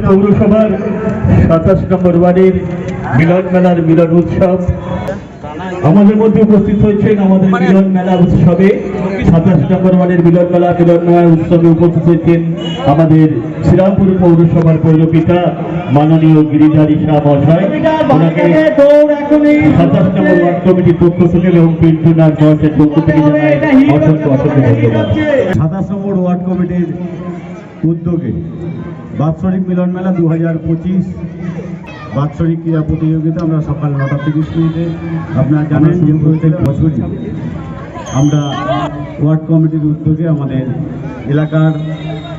পৌরসভার সাতাশ নম্বর ওয়ার্ডের মিলন মেলার মিলন উৎসব। আমাদের মধ্যে উপস্থিত হয়েছেন আমাদের মিলন মেলা উৎসবে সাতাশ নম্বর ওয়ার্ডের মিলন মেলা মিলন মেলা উৎসবে উপস্থিত হয়েছেন আমাদের শ্রীরামপুর পৌরসভার পৌরপিতা মাননীয় গিরিধারী শাহ সাতাশ নম্বর ওয়ার্ড কমিটির উদ্যোগে বাৎসরিক মিলন মেলা দু হাজার পঁচিশ। বাৎসরিক ক্রীড়া প্রতিযোগিতা আমরা সকাল নটা তিরিশ মিনিটে। আপনারা জানেন যে প্রত্যেক বছরই আমরা ওয়ার্ড কমিটির উদ্যোগে আমাদের এলাকার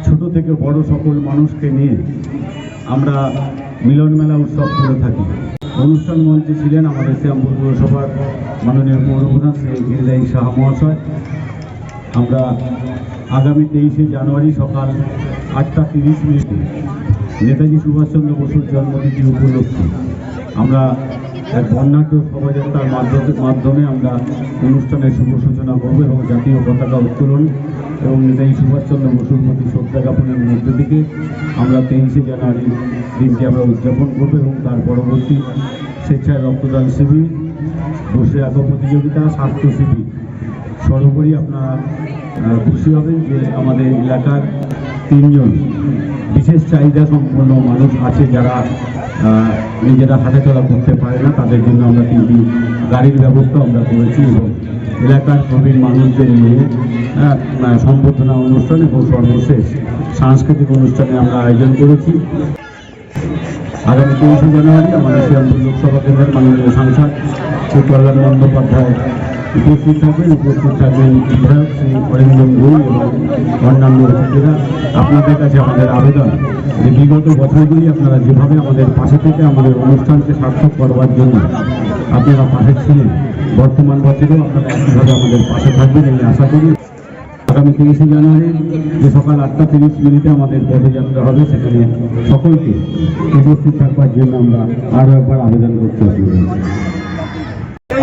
ছোট থেকে বড় সকল মানুষকে নিয়ে আমরা মিলন মেলা উৎসব করে থাকি। অনুষ্ঠান মঞ্চে ছিলেন আমাদের শ্যামপুর পৌরসভার মাননীয় পৌরপ্রধান শ্রী গিরিদায়ী শাহ মহাশয়। আমরা আগামী তেইশে জানুয়ারি সকাল আটটা তিরিশ মিনিটে নেতাজি সুভাষচন্দ্র বসুর জন্মদিন উপলক্ষে আমরা এক বর্ণাঢ্য শোভাযাত্রার মাধ্যমে আমরা অনুষ্ঠানের শুভ সূচনা করব এবং জাতীয় পতাকা উত্তোলন এবং নেতাজি সুভাষচন্দ্র বসুর প্রতি শ্রদ্ধা জ্ঞাপনের মধ্য থেকে আমরা তেইশে জানুয়ারি দিনটি আমরা উদযাপন করব এবং তার পরবর্তী স্বেচ্ছায় রক্তদান শিবির, বসে আঁকা প্রতিযোগিতা, স্বাস্থ্য শিবির। সর্বোপরি আপনারা খুশি হবেন যে আমাদের এলাকার তিনজন। বিশেষ চাহিদা সম্পন্ন মানুষ আছে যারা নিজেরা হাঁটাচলা করতে পারে না, তাদের জন্য আমরা তিনটি গাড়ির ব্যবস্থা আমরা করেছি এবং এলাকার প্রবীণ মানুষদের নিয়ে সম্বর্ধনা অনুষ্ঠান এবং সর্বশেষ সাংস্কৃতিক অনুষ্ঠানে আমরা আয়োজন করেছি। আগামী তেইশে জানুয়ারি আমাদের শ্রীরামপুর লোকসভা কেন্দ্রের মাননীয় সাংসদ শ্রী কল্যাণ বন্দ্যোপাধ্যায় উপস্থিত থাকবেন উপস্থিত থাকবেন বিধায়ক শ্রী এবং অন্যান্য আপনাদের কাছে আমাদের আবেদন। যে বিগত বছরগুলি আপনারা যেভাবে আমাদের পাশে থেকে আমাদের অনুষ্ঠানকে সার্থক করবার জন্য আপনারা পাশে ছিলেন, বর্তমান বছরেও আপনারা একইভাবে আমাদের পাশে থাকবেন এই আশা করি। আগামী তিরিশে জানুয়ারি যে সকাল আটটা তিরিশ মিনিটে আমাদের পদযাত্রা হবে, সেখানে সকলকে উপস্থিত থাকবার জন্য আমরা আরও একবার আবেদন করতে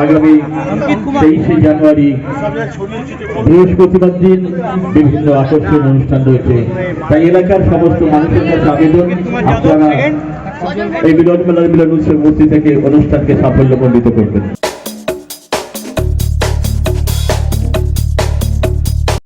আগামী তেইশে জানুয়ারি বৃহস্পতিবার দিন বিভিন্ন আকর্ষণ অনুষ্ঠান রয়েছে। তাই এলাকার সমস্ত মানুষের কাছে আবেদন, আপনারা এই মিলন মেলার মিলন উৎসব মূর্তি থেকে অনুষ্ঠানকে সাফল্যমণ্ডিত করবেন।